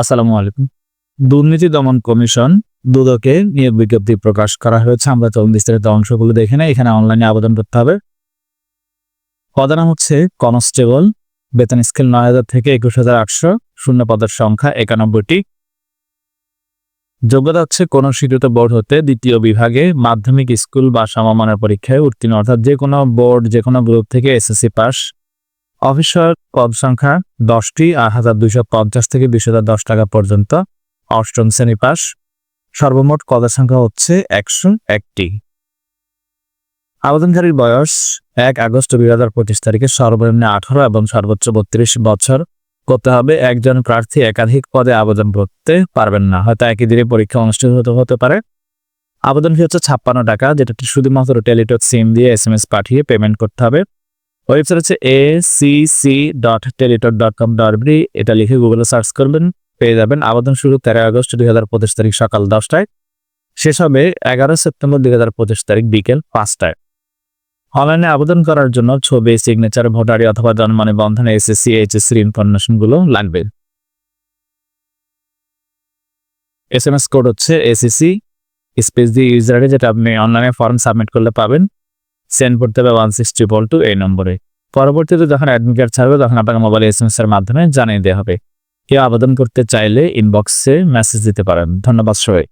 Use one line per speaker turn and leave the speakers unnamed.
আসসালামু আলাইকুম। দুর্নীতি দমন কমিশন দুদকে নিয়োগ বিজ্ঞপ্তি প্রকাশ করা হয়েছে। আমরা চলুন বিস্তারিত অংশগুলো দেখে নেই, এখানে অনলাইনে আবেদন করতে হবে। পদের নাম হচ্ছে কনস্টেবল, বেতন স্কেল নয় হাজার থেকে একুশ হাজার আটশো, শূন্য পদের সংখ্যা একানব্বইটি। যোগ্যতা হচ্ছে কোন স্বীকৃত বোর্ড হতে দ্বিতীয় বিভাগে মাধ্যমিক স্কুল বা সমমানের পরীক্ষায় উত্তীর্ণ, অর্থাৎ যে কোনো বোর্ড, যে কোনো গ্রুপ থেকে এসএসসি পাস অফিসার পদ সংখ্যা দশটি আট হাজার দুইশো পঞ্চাশ থেকে দুইশো হাজার দশ টাকা পর্যন্ত। অষ্টম শ্রেণি পাস। সর্বমোট পদের সংখ্যা হচ্ছে একশো একটি। আবেদনকারীর বয়স এক আগস্ট দুই হাজার পঁচিশ তারিখে সর্বনিম্ন আঠারো এবং সর্বোচ্চ বত্রিশ বছর। করতে হবে, একজন প্রার্থী একাধিক পদে আবেদন করতে পারবেন না, হয়তো একই দিনে পরীক্ষা অনুষ্ঠিত হতে হতে পারে। আবেদন ফি হচ্ছে ছাপ্পান্ন টাকা যেটা শুধুমাত্র টেলিটক সিম দিয়ে এস এম এস পাঠিয়ে পেমেন্ট করতে হবে। ওয়েবসাইট হচ্ছে A C C dot Teletalk dot com dot এটা লিখে গুগলে সার্চ করবেন, পেয়ে যাবেন। আবেদন শুরু তেরো আগস্ট দুই হাজার পঁচিশ তারিখ সকাল দশটায়। শেষ হবে এগারো সেপ্টেম্বর দুই হাজার পঁচিশ তারিখ বিকেল পাঁচটায়। অনলাইনে আবেদন করার জন্য ছবি সিগনেচার ভোটারি অথবা এস জন্ম নিবন্ধন এসএসসি এইচএসসি ইনফরমেশনগুলো লাগবে। এস এম এস কোড হচ্ছে এসএসসি স্পেস দিয়ে ইউজারে যেটা আপনি অনলাইনে ফর্ম সাবমিট করলে পাবেন। সেন্ড করতে হবে ওয়ান সিক্স ট্রিপল টু এই নম্বরে। পরবর্তীতে যখন অ্যাডমিট কার্ড ছাড়বে, তখন আপনাকে মোবাইল এস এম এর মাধ্যমে জানিয়ে দেওয়া হবে। কেউ আবেদন করতে চাইলে ইনবক্সে মেসেজ দিতে পারেন। ধন্যবাদ সবাই